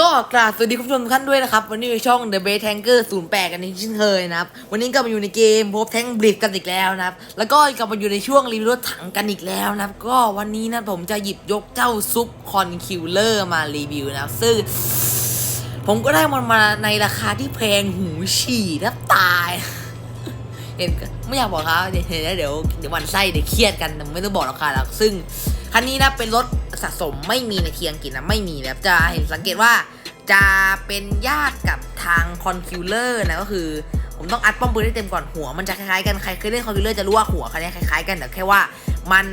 ก็กราบสวัสดีคุณผู้ชมทุกท่านด้วยนะครับ วันนี้อยู่ช่อง The Base Tanker 08 กันอีกเช่นเคยนะครับ วันนี้กลับมาอยู่ในเกมพบแทงบลิดกันอีกแล้วนะครับ แล้วก็กลับมาอยู่ในช่วงรีวิวรถถังกันอีกแล้วนะครับ ก็วันนี้นะผมจะหยิบยกเจ้าซุปคอนคิวเลอร์มารีวิวนะครับ ซึ่งผมก็ได้มันมาในราคาที่แพงหูฉี่แทบตายเห็นไม่อยากบอกครับเดี๋ยวเดี๋ยวเดี๋ยวเดี๋ยววันไส้เดี๋ยวเครียดกันแต่ไม่ต้องบอกราคาหรอกซึ่ง คันนี้นะเป็นรถสะสมไม่มีในเทียงกินนะไม่มีนะจะเห็นสังเกตว่าจะเป็นญาติกับทางคอนคิวเลอร์นะก็คือ ผมต้องอัดป้อมปืนให้เต็มก่อนหัว มันจะคล้ายๆกันใครเคยเล่นคอนคิวเลอร์จะรู้ว่าหัวคันนี้คล้ายๆกันแต่แค่ว่ามัน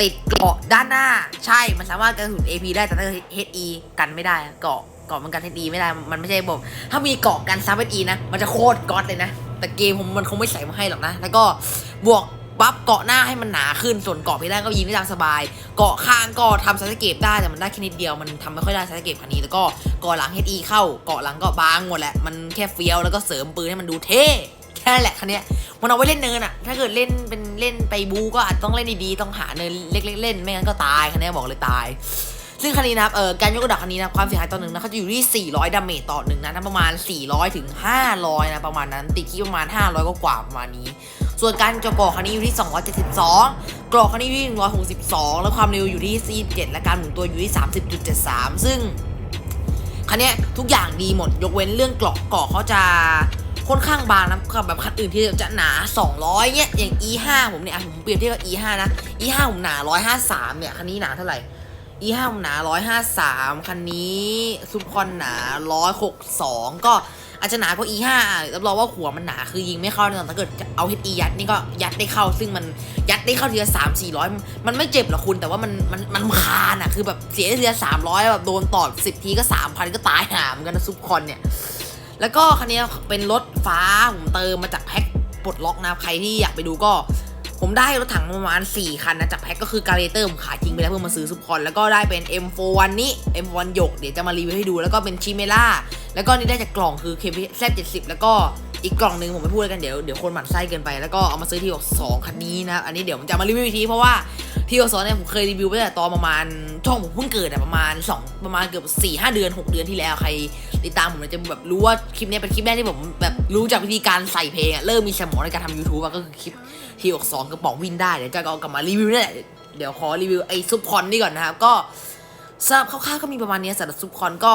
ติดเกาะด้านหน้าใช่มันสามารถกระสุน AP ได้แต่ถ้า HE กันไม่ได้เกาะเกาะมันกัน HE ไม่ได้มันไม่ใช่บอกถ้ามีเกาะกันซับ HE นะมันจะโคตรก๊อตเลยนะ แต่เกมผมมันคงไม่ใส่มาให้หรอกนะ แล้วก็บวก บัฟเกาะหน้าให้มันหนาขึ้นส่วนเกาะพี่แรกก็ยิงได้ตามสบาย เกาะข้างก็ทำสาสเก็ตได้แต่มันได้แค่นิดเดียวมันทำไม่ค่อยได้สาสเก็ตคันนี้แล้วก็เกาะหลัง HE เข้าเกาะหลังก็บางหมดแหละมันแค่เฟี้ยวแล้วก็เสริมปืนให้มันดูเท่แค่นั้นแหละคันนี้มันเอาไว้เล่นเนินอะถ้าเกิดเล่นเป็นเล่นไปบูก็อาจต้องเล่นดีๆต้องหาเนินเล็กๆเล่นไม่งั้นก็ตายคันนี้บอกเลยตายซึ่งคันนี้นะครับ เออการยกกระดับคันนี้นะความเสียหายต่อหนึ่งนะเขาจะอยู่ที่ 400 ดาเมจต่อหนึ่งนะนะประมาณ 400 ถึง 500 นะ ประมาณนั้น ติดที่ประมาณ 500 ก็กว่าประมาณนี้ ส่วนการจะกรอกคันนี้อยู่ที่ 272 กรอกคันนี้อยู่ที่ 162 แล้วความเร็วอยู่ที่ 47 และการหมุนตัวอยู่ที่ 30.73 ซึ่งคันนี้ทุกอย่างดีหมดยกเว้นเรื่องกรอกกรอกเขาจะค่อนข้างบางนะกับแบบคันอื่นที่จะหนา 200เนี้ยอย่าง E5 ผมเนี่ยผมเปรียบเทียบกับ E5 นะ E5 ผมหนา 153 เนี่ยคันนี้หนาเท่าไหร่ E5 ผมหนา 153 คันนี้ซุปคอนหนา 162 ก็ อาจจะหนากว่า E5 รับรองว่าหัวมันหนาคือยิงไม่เข้าแน่นอนถ้าเกิดเอา HE ยัดนี่ก็ยัดได้เข้า ซึ่งมันยัดได้เข้าทีละสามสี่ร้อยมันไม่เจ็บหรอกคุณแต่ว่ามันมันมันคานอะคือแบบเสียทีละสามร้อยแบบโดนต่อสิบทีก็สามพันก็ตายหาเหมือนกันนะซุปคอนเนี่ยแล้วก็คันนี้เป็นรถฟ้าผมเติมมาจากแพ็คปลดล็อกนะใครที่อยากไปดูก็ ผมได้รถถังประมาณ 4 คันนะจากแพ็คก็คือการเตอร์ผมขายทิ้งไปแล้วเพื่อมาซื้อซุปคอนแล้วก็ได้เป็น M41 นี้ M1 หยกเดี๋ยวจะมารีวิวให้ดูแล้วก็เป็นชิเมล่าแล้วก็นี่ได้จากกล่องคือ KP Z70 แล้วก็อีกกล่องหนึ่งผมไม่พูดแล้วกันเดี๋ยวเดี๋ยวคนหมั่นไส้เกินไปแล้วก็เอามาซื้อที่อกสองคันนี้นะอันนี้เดี๋ยวผมจะมารีวิวอีกทีเพราะว่าที่อกสองเนี่ยผมเคยรีวิวไปตั้งแต่ตอนประมาณช่องผมเพิ่งเกิดอะประมาณสองประมาณเกือบสี่ห้าเดือนหกเดือนที่แล้วใคร ติดตามผมจะแบบรู้ว่าคลิปนี้เป็นคลิปแรกที่ผมแบบรู้จากวิธีการใส่เพลงอะเริ่มมีสมองในการทำ YouTube อะก็คือคลิปที่อกสองกระป๋องวินได้เดี๋ยวจะเอากลับมารีวิวนี่แหละเดี๋ยวขอรีวิวไอ้ซุปคอนนี่ก่อนนะครับก็สำหรับคร่าวๆก็มีประมาณนี้สำหรับซุปคอนก็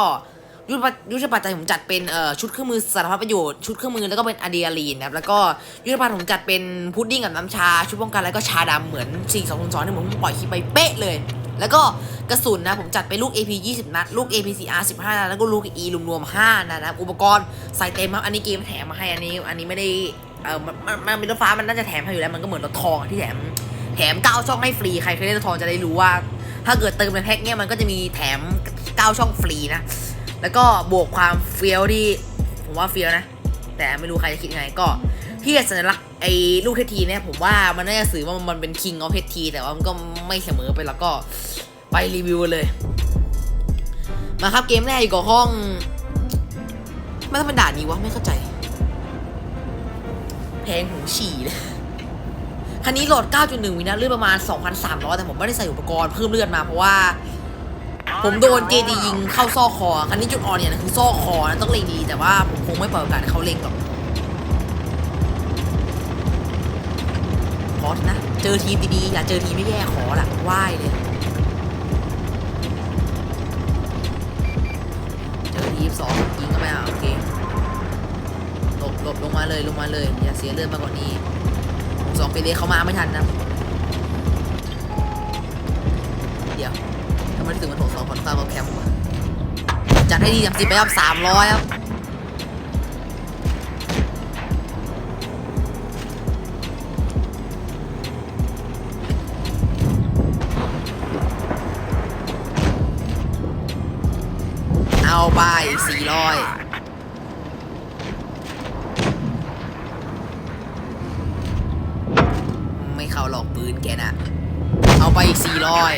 ยุทธยุทธปัจจัยผมจัดเป็นเอ่อชุดเครื่องมือสารพัดประโยชน์ชุดเครื่องมือแล้วก็เป็นอะดรีนาลีนนะครับแล้วก็ยุทธภัณฑ์ผมจัดเป็นพุดดิ้งกับน้ำชา ชุดป้องกันแล้วก็ชาดำเหมือน4 2 0 2ที่ผมปล่อยคลิปไปเป๊ะเลย แล้วก็กระสุนนะผมจัดไปลูก AP 20 นัด ลูก APCR 15 นัดแล้วก็ลูก E รวมๆ5นัดนะครับอุปกรณ์ใส่เต็มครับอันนี้เกมแถมมาให้อันนี้ อันนี้ไม่ได้เออมันมันมันเป็นรถฟ้ามันน่าจะแถมให้อยู่แล้วมันก็เหมือนรถทองที่แถมแถม9ช่องให้ฟรีใครเคยเล่นรถทองจะได้รู้ว่า ถ้าเกิดเติมในแพ็คเนี้ยมันก็จะมีแถม9ช่องฟรีนะ แล้วก็บวกความเฟี้ยวที่ผมว่าเฟี้ยวนะ แต่ไม่รู้ใครจะคิดยังไงก็ที่สัญลักษณ์ไอ้ลูกเททีเนี่ยผมว่ามันน่าจะสื่อว่ามันเป็น King of เททีแต่ว่ามันก็ไม่เสมอไปแล้วก็ไปรีวิวเลย มาครับเกมแรกอยู่กับห้องไม่ต้องเป็นด่านนี้วะไม่เข้าใจ แพงหูฉี่เลยคันนี้โหลด 9.1 วินะเลือดประมาณ 2,300 แต่ผมไม่ได้ใส่อุปกรณ์เพิ่มเลือดมาเพราะว่า ผมโดนเจดียิงเข้าซอกคอคันนี้จุดอ่อนเนี่ยคือซอกคอนะต้องเล็งดี แต่ว่าผมคงไม่เปิดโอกาสเขาเล็งหรอกพอสนะ เจอทีมดีๆ อย่าเจอทีมไม่แย่ขอละไหว้เลย เจอทีมสองยิงก็ไม่เอาโอเคหลบหลบลงมาเลยลงมาเลย อย่าเสียเลือดมากกว่านี้สองไปเลยเขามาไม่ทันนะ ไมถึงมันถกสองคนฟ้าเขาแคมป์วะจัดให้ดีจับสิไปครับสามร้อยครับเอาไปสี่ร้อยไม่เข้าหลอกปืนแกน่ะ เอาไปสี่ร้อย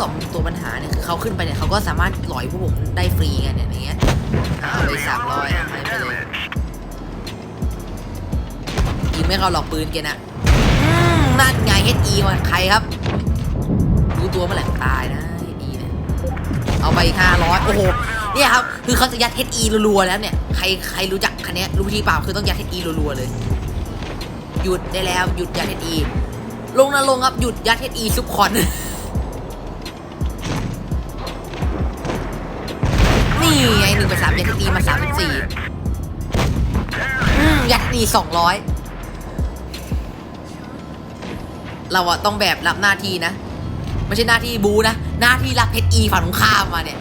ยี่องตัวปัญหาเนี่ยคือเขาขึ้นไปเนี่ยเขาก็สามารถหลอยพวกผมได้ฟรีกันเนี่ยอย่างเงี้ยเอาไปสามร้อยไปเลยยิงไม่เขาหลอกปืนแกนะอืมนั่นไงเฮดอีมาใครครับตัวเมื่อไหร่ตายนะเฮดอีเนี่ยเอาไปห้าร้อยโอ้โหเนี่ยครับคือเขาจะยัดเฮดอีรัวๆแล้วเนี่ยใครใครรู้จักคันนี้รู้วิธีเปล่าคือต้องยัดเฮดอีรัวๆเลยหยุดได้แล้วหยุดยัดเฮดอีลงนะลงครับหยุดยัดเฮดอีซุปคอน ไงหนึ่งไปสามยัดเฮดอีมาสามเป็นสี่อืมยัดนี่สองร้อยเราอะต้องแบบรับหน้าที่นะ ไม่ใช่หน้าที่บูนะ หน้าที่รับเฮดอีฝั่งตรงข้ามมาเนี่ย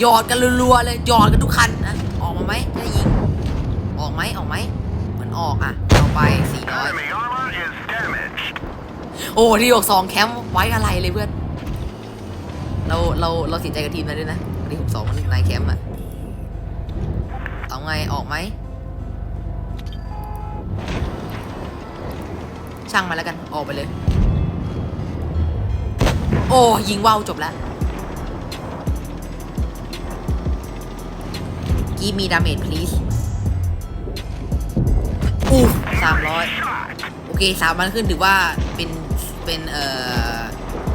หยอดกันรัวๆเลยหยอดกันทุกคันนะออกมาไหมจะยิง ออกไหมออกไหมมันออกอะเอาไปสี่ร้อยโอ้ที่หกสองแคมป์ไว้อะไรเลยเพื่อนเราเราเราเสียใจกับทีมนั้นด้วยนะที่หกสองมันนายแคมป์อะ เอาไงออกไหม ช่างมาแล้วกัน ออกไปเลย โอ้ยิงว่าวจบแล้ว กีมีดาเมจ please อู้สามร้อยโอเคสามวันขึ้นถือว่าเป็นเป็นเอ่อ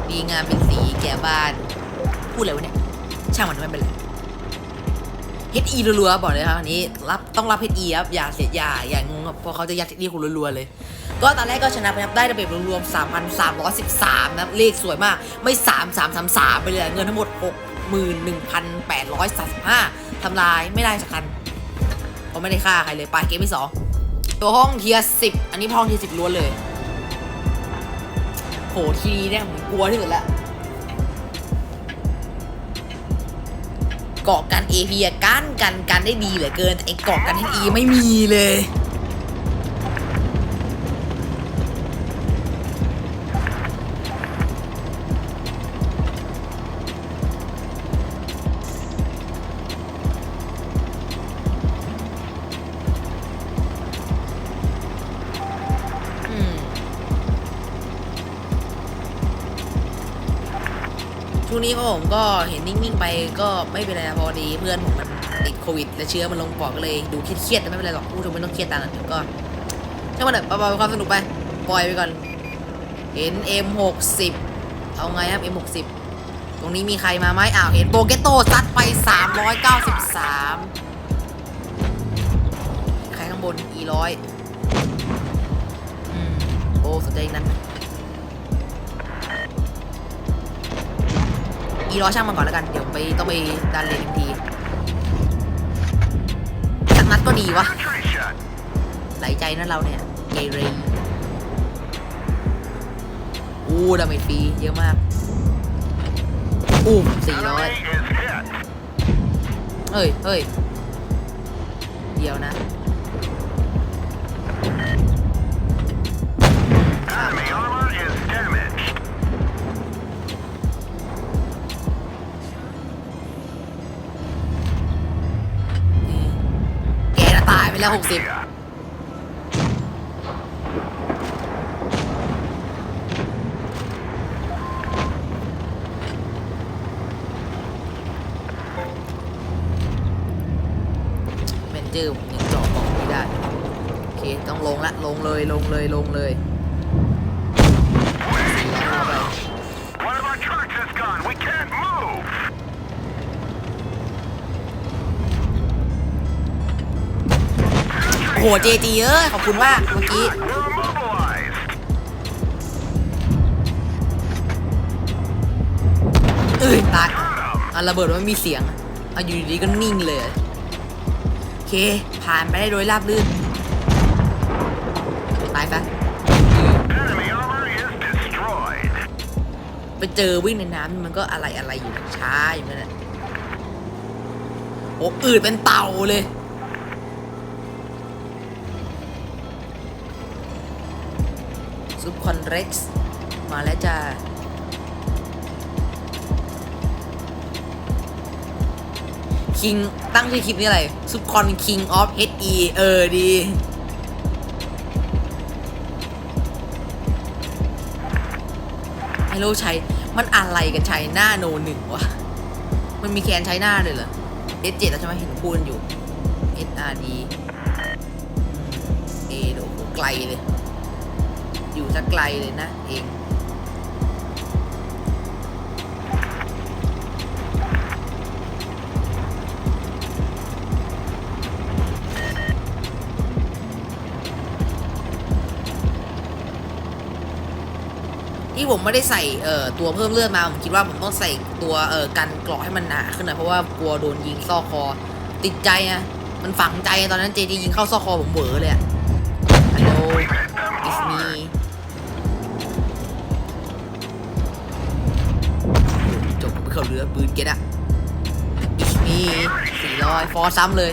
ดีงามเป็นสีแก่บ้าน พูดอะไรวะเนี่ย ช่างมันไม่เป็นไร เฮดอีรัวๆบอกเลยครับอันนี้รับต้องรับเฮดอีครับอย่าเสียอย่าอย่างงงครับเพราะเขาจะยัดเฮดอีคุณรัวๆเลย ก็ตอนแรกก็ชนะไปครับได้ระเบียบรวมๆ3,313นะครับเลขสวยมากไม่ 3 3 3 3 ไปเลยเงินทั้งหมด 61,835ทำลายไม่ได้สักคันเพราะไม่ได้ฆ่าใครเลยไปเกมที่สองตัวห้องเทียสิบอันนี้ห้องเทียสิบล้วนเลยโหทีเนี่ยผมกลัวที่สุดละ เกาะกันเอพีกันกันกันได้ดีเหลือเกินแต่ไอ้เกาะกันทีอีไม่มีเลย งนี้ก็ผมก็เห็นนิ่งๆไปก็ไม่เป็นไรพอดีเพื่อนผมมันติดโควิดและเชื้อมันลงปอดก็เลยดูเครียดๆแต่ไม่เป็นไรหรอกพูดถึงไม่ต้องเครียดตามนั้นเดี๋ยวก็ช่างมันเถอะปล่อยๆความสนุกไปปล่อยไปก่อน เห็น M60 เอาไงครับ M60 ตรงนี้มีใครมาไหมอ้าวเห็นโปเกโตซัดไป 393 ใครข้างบน E100 อืมโอ้สนใจนั้น อีรอช่างมันก่อนแล้วกันเดี๋ยวไปต้องไปดันเลนอีกทีสักนัดก็ดีวะไหลใจนะเราเนี่ยเกเรอู้ดาเมจฟรีเยอะมากอู้สี่ร้อยเฮ้ยเฮ้ยเดียวนะ ไปแล้วหกสิบ Yeah. เมนเจอร์ผมยังเจาะของไม่ได้ โอเค ต้องลงละ ลงเลย ลงเลย ลงเลยสี่ร้อยเข้าไป One of our trucks is gone. We can't move. โหเจจีเอ้ยขอบคุณมากเมื่อกี้เอ้ยตายอะระเบิดมันมีเสียงอะอยู่ดีๆก็นิ่งเลย โอเค ผ่านไปได้โดยราบรื่น ตายซะไปเจอวิ่งในน้ำมันก็อะไรอะไรอยู่ช้าอยู่นั่นแหละโอ้อืดเป็นเต่าเลย คอนเร็กซ์มาแล้วจ้าคิงตั้งชื่อคลิปนี้อะไรซุปคอนคิงออฟเฮดอีเออดีไม่รู้ใช้มันอะไรกันใช้หน้าโนหนึ่งวะ มันมีแคนใช้หน้าเลยเหรอ S7 แล้วใช่ไหมเห็นพูดกันอยู่ SRD เอโดไกลเลย อยู่จะไกลเลยนะ เองที่ผมไม่ได้ใส่เอ่อตัวเพิ่มเลือดมา ผมคิดว่าผมต้องใส่ตัวเอ่อกันกรอกให้มันหนาขึ้นหน่อยเพราะว่ากลัวโดนยิงซอกคอ ติดใจอะมันฝังใจตอนนั้นเจดียิงเข้าซอกคอผมเบอเลยอะฮัลโหลอิสมี เข้าเรือปืนเก็ตอะ it's me สี่ร้อยฟอร์ซ้ำเลย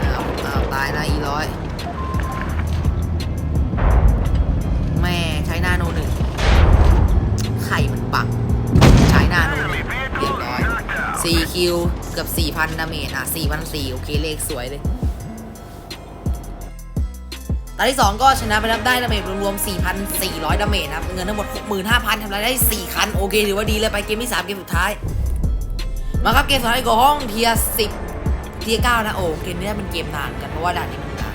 เอาเอาตายนะอีร้อยแม่ใช้หน้าโนหนึ่งไข่มันปักใช้หน้าโนหนึ่งเรียบร้อย4คิวเกือบ4,000ดาเมจอะ4,004โอเคเลขสวยเลย ตาที่ 2 ก็ชนะไปนับได้ดาเมจรวมๆ 4,400 ดาเมจนะครับ เงินทั้งหมด 65,000ทำรายได้ 4 คัน โอเค ถือว่าดีเลยไปเกมที่ 3 เกมสุดท้าย มาครับเกมสุดท้ายก็ห้องเทีย10เทีย9นะโอ้เกมนี้น่าเป็นเกมนานกันเพราะว่าด่านนี้มันนาน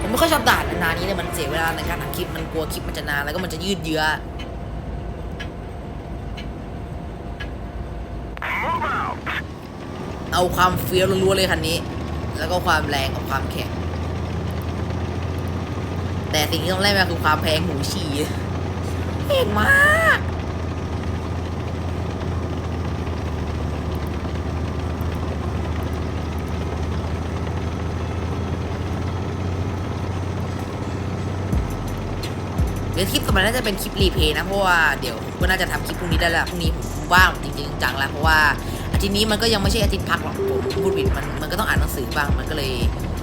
ผมไม่ค่อยชอบด่านนานนี้เลยมันเสียเวลาในการทำคลิปมันกลัวคลิปมันจะนานแล้วก็มันจะยืดเยื้อเอาความเฟี้ยวล้วนๆเลยคันนี้ แล้วก็ความแรงกับความแข็ง แต่สิ่งที่ต้องแลกมาคือความแพงหมูฉี่แพงมาก เดี๋ยวคลิปต่อไปน่าจะเป็นคลิปรีเพย์นะ เพราะว่าเดี๋ยวก็น่าจะทำคลิปพรุ่งนี้ได้ล้วพรุ่งนี้ผมว่างจริงๆจังแล้วเพราะว่าอาทิตย์นี้มันก็ยังไม่ใช่อาทิตย์พักหรอกผมพูดผิดมันมันก็ต้องอ่านหนังสือบ้างมันก็เลย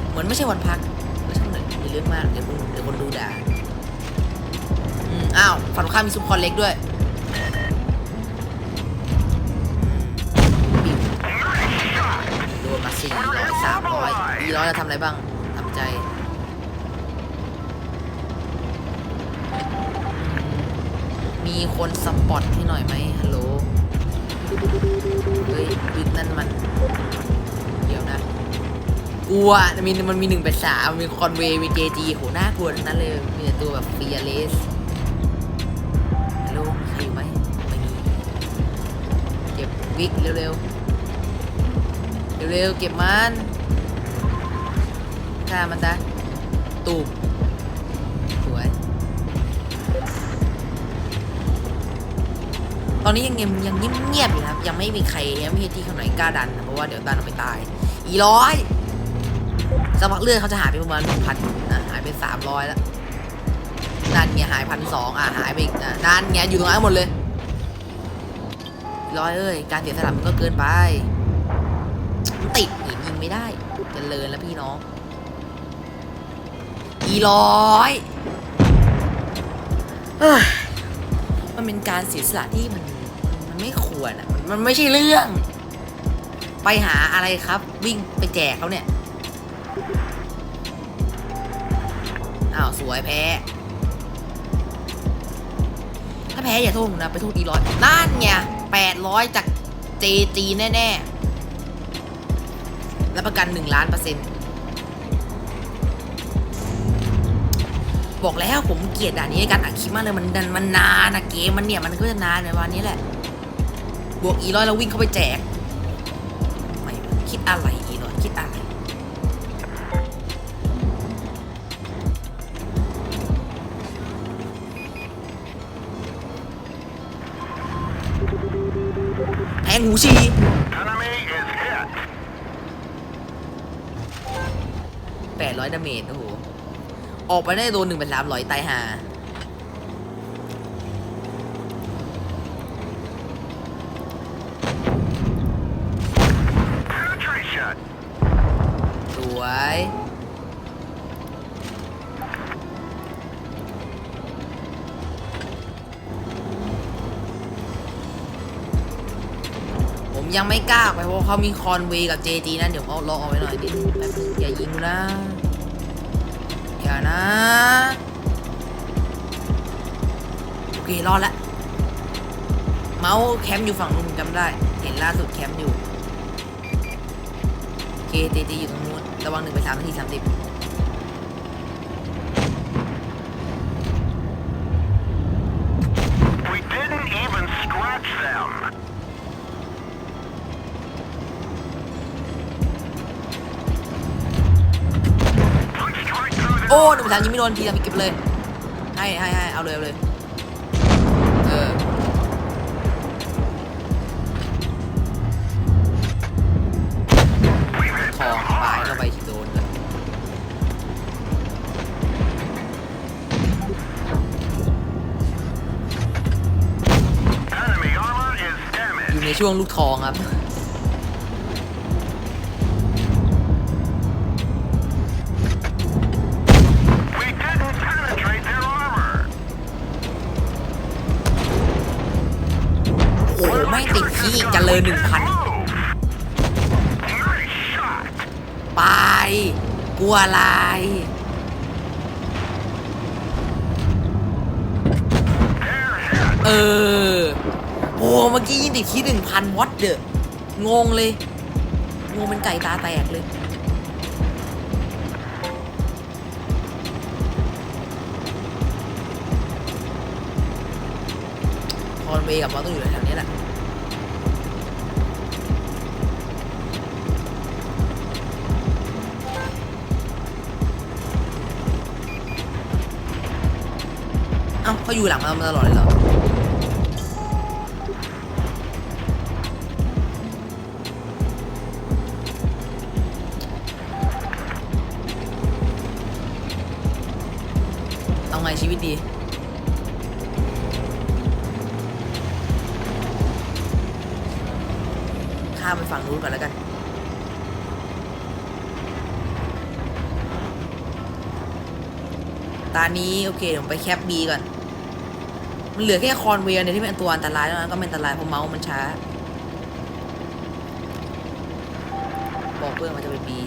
เหมือนไม่ใช่วันพักไม่ใช่างเลยอย่าเรื่องมากเดี๋ยว อ้าวฝั่งตรงข้ามมีซุปคอนเล็กด้วยอืมโดนมาสี่ร้อยสามร้อยสี่ร้อยเราทำอะไรบ้างทำใจมีคนสปอตให้หน่อยไหมฮัลโหล เฮ้ยบิ๊กนั่นมัน เดี๋ยวนะกลัวมันมีมันมีหนึ่งแปดสามมีคอนเวย์มีเจจีโหน่ากลัวทั้งนั้นเลย มีแต่ตัวแบบเฟียเลส วิกเร็วๆเร็วๆเก็บมันฆ่ามันซะตูบสวย ตอนนี้ยังเงียบยังเงียบๆอยู่นะครับ ยังไม่มีใครยังไม่มีที่คนไหนกล้าดันเพราะว่าเดี๋ยวดันออกไปตาย อีร้อยสมักเลือดเขาจะหายไปประมาณหนึ่งพันนะหายไปสามร้อยแล้วนั่นเงี้ยหายพันสองอะหายไปอีกนะนั่นเงี้ยอยู่ตรงนั้นหมดเลย ร้อยเอ้ย การเสียสละมันก็เกินไปมันติดหินยิงไม่ได้จเจริญแล้วพี่น้อง อีร้อยอมันเป็นการเสียสละที่มันมันไม่ควรอะมันมันไม่ใช่เรื่อง ไปหาอะไรครับ วิ่งไปแจกเขาเนี่ย อ้าว สวยแพ้ ถ้าแพ้อย่าโทษผมนะไปโทษดีร้อยนั่นไงแปดร้อยจากเจจีแน่ๆ แล้วประกันหนึ่งล้านเปอร์เซ็นต์บอกแล้วผมเกลียดด่านนี้ในการอัดคลิปมากเลยมันดันมันนานนะเกมมันเนี่ยมันก็จะนานในวันนี้แหละ บวกอีร้อยแล้ววิ่งเข้าไปแจกไม่คิดอะไรอีร้อยคิดอะไร หูชี Enemy is hit. แปดร้อยดาเมจโอ้โห ออกไปได้โดนหนึ่งเป็นสามร้อยตายหา ยังไม่กล้าไปเพราะเขามีคอนเวย์กับเจจีนั่นเดี๋ยวเขารอเอาไว้หน่อยดิอย่ายิงกูนะอย่านะโอเครอดละเมาส์แคมป์อยู่ฝั่งนู้นจำได้ เห็นล่าสุดแคมป์อยู่โอเคเจจีอยู่ตรงนู้นระวังหนึ่งไปสามนาทีสามสิบ โอ้หนึ่งไปสามยิงไม่โดนทีทำอีกเก็บเลย ให้ให้ให้เอาเลยเอาเลย เออทองปลายเข้าไปโดนเลยอยู่ในช่วงลูกทองครับ อะไร เออ โอ้เมื่อกี้ยิงติดขี้หนึ่งพันวัดเดอะงงเลย งงเป็นไก่ตาแตกเลยคอนเวกับมอต้องอยู่แถวนี้แหละ อ้าเขาอยู่หลังเรามาตลอดเลยเหรอเอาไงชีวิตดีข้ามไปฝั่งนู้นก่อนแล้วกันตานี้ โอเคเดี๋ยวผมไปแคปบีก่อน มันเหลือแค่คอนเวียเนี่ยที่เป็นตัวอันตรายแล้วนะก็เป็นอันตรายเพราะเมาส์มันช้า บอกเพื่อนมันจะเป็นบี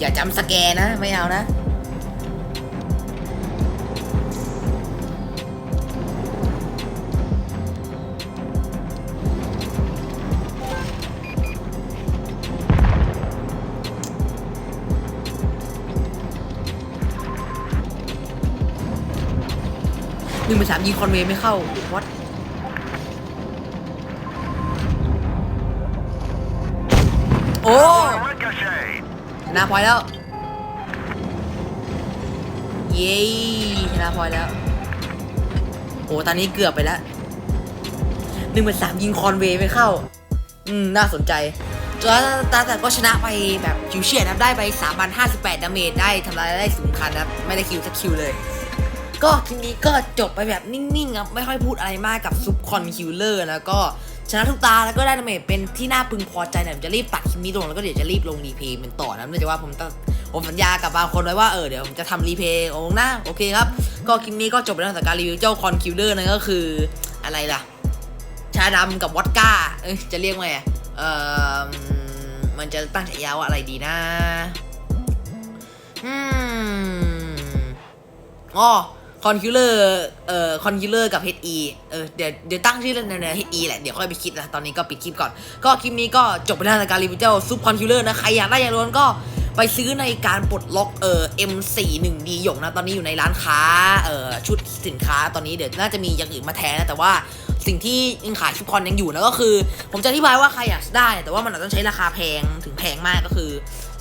อย่าจำสแกนนะ ไม่เอานะ นึ่งเป็นสามยิงคอนเวย์ไม่เข้าวัดโอ้ชนะพอยแล้ว เย้ชนะพอยแล้ว โอ้ตอนนี้เกือบไปแล้วหนึ่งเป็นสามยิงคอนเวย์ไม่เข้า อืม น่าสนใจแล้วตาแต่ก็ชนะไปแบบคิวเฉียดนะครับได้ไป 3 0 58 ดาเมจได้ทำลายได้ศูนย์คันนะครับไม่ได้คิวสักคิวเลย ก็คลิปนี้ก็จบไปแบบนิ่งๆครับไม่ค่อยพูดอะไรมากกับซุปคอนคิวเลอร์แล้วก็ชนะทุกตาแล้วก็ได้ดาเมจเป็นที่น่าพึงพอใจเนี่ยผมจะรีบตัดคลิปนี้ลงแล้วก็เดี๋ยวจะรีบลงรีเพย์เป็นต่อนะเนื่องจากว่าผมต้องผมสัญญากับบางคนไว้ว่าเออเดี๋ยวผมจะทำรีเพย์ลงนะโอเคครับ ก็คลิปนี้ก็จบไปแล้วสำหรับการรีวิวเจ้าคอนคิวเลอร์นั่นก็คืออะไรล่ะ ชาดำกับวอดก้าเอ้ยจะเรียกว่าไงเออมันจะตั้งฉายาว่าอะไรดีนะอืมอ๋อ คอนคิลเลอร์เอ่อคอนคิลเลอร์กับ HE เออเดี๋ยวเดี๋ยวตั้งชื่อเรื่องใน HE แหละ เดี๋ยวค่อยไปคิดนะ ตอนนี้ก็ปิดคลิปก่อน ก็คลิปนี้ก็จบไปแล้วในการรีวิวเจ้าซุปคอนคิลเลอร์นะ ใครอยากได้อยากโดนก็ไปซื้อในการปลดล็อกเอ่อ M41D หยกนะ ตอนนี้อยู่ในร้านค้าเอ่อชุดสินค้าตอนนี้เดี๋ยวน่าจะมีอย่างอื่นมาแทนนะแต่ว่าสิ่งที่ยังขายชุดคอนยังอยู่นะก็คือ ผมจะอธิบายว่าใครอยากได้ แต่ว่ามันอาจจะต้องใช้ราคาแพงถึงแพงมากก็คือ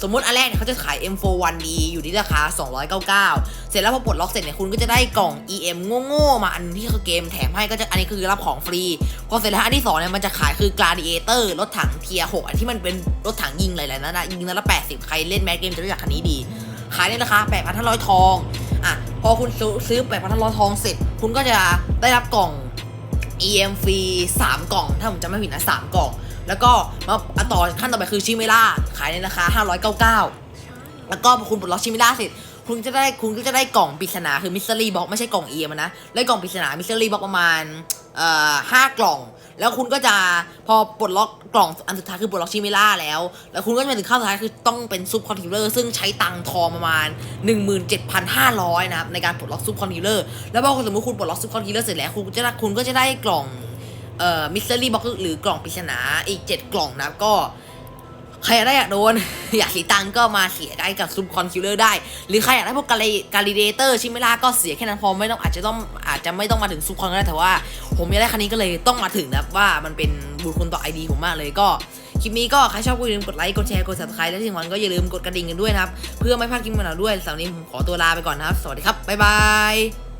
สมมติอันแรกเนี่ยเขาจะขาย M41D อยู่ที่ราคา 299 เสร็จแล้วพอปลดล็อกเสร็จเนี่ยคุณก็จะได้กล่อง EM โง่ๆมาอันที่คือเกมแถมให้ก็จะอันนี้คือรับของฟรีพอเสร็จแล้วอันที่สองเนี่ยมันจะขายคือ Gladiator รถถังเทีย6อันที่มันเป็นรถถังยิงหลายๆนัดนะยิงนัดละ80 ใครเล่นแมสเกมจะรู้จักคันนี้ดี ขายในราคา8,500 ทองอะพอคุณซื้อ8,500 ทองเสร็จ คุณก็จะได้รับกล่อง EM ฟรี3กล่อง ถ้าผมจำไม่ผิดนะ3กล่อง แล้วก็มาต่อขั้นต่อไปคือชิเมล่าขายในราคา 599 แล้วก็พอคุณปลดล็อกชิมิล่าเสร็จคุณจะได้คุณก็จะได้กล่องปริศนาคือมิส t รี่บ็อกไม่ใช่กล่องเอียมนะได้กล่องปริศนามิส t รี่บ็อกประมาณเอ่อห้ากล่อง แล้วคุณก็จะพอปลดล็อกกล่องอันสุดท้ายคือปลดล็อกชิมิล่าแล้ว แล้วคุณก็จะมาถึงขั้นสุดท้ายคือต้องเป็นซุปคอนทิวเลอร์ซึ่งใช้ตังค์ทองประมาณ 17,500 นะครับในการปลดล็อกซุปคอนทิวเลอร์แล้วพอสมมติคุณปลดล็อกซุปคอนทิวเลอร์เสร็จแล้วคุณก็จะคุณก็จะได้กล่อง เอ่อมิส t รี่บ็อกซ์หรือกล่องปริศนาอีก 7 กล่องนะก็ ใครอยากได้อยากโดน อยากเสียตังก็มาเสียได้กับซุปคอนคิลเลอร์ได้ หรือใครอยากได้พวกกาลิกาลิเดเตอร์ชิมิล่าก็เสียแค่นั้นพอไม่ต้องอาจจะต้องอาจจะไม่ต้องมาถึงซุปคอนก็ได้แต่ว่า ผมอยากได้คันนี้ก็เลยต้องมาถึงนะว่ามันเป็นบุญคุณต่อไอดีผมมากเลยก็คลิปนี้ก็ใครชอบก็อย่าลืมกดไลค์กดแชร์กด subscribe และที่สำคัญก็อย่าลืมกดกระดิ่งกันด้วยนะครับ เพื่อไม่พลาดคลิปใหม่ๆด้วยสำหรับวันนี้ผมขอตัวลาไปก่อนนะครับ สวัสดีครับ บ๊ายบาย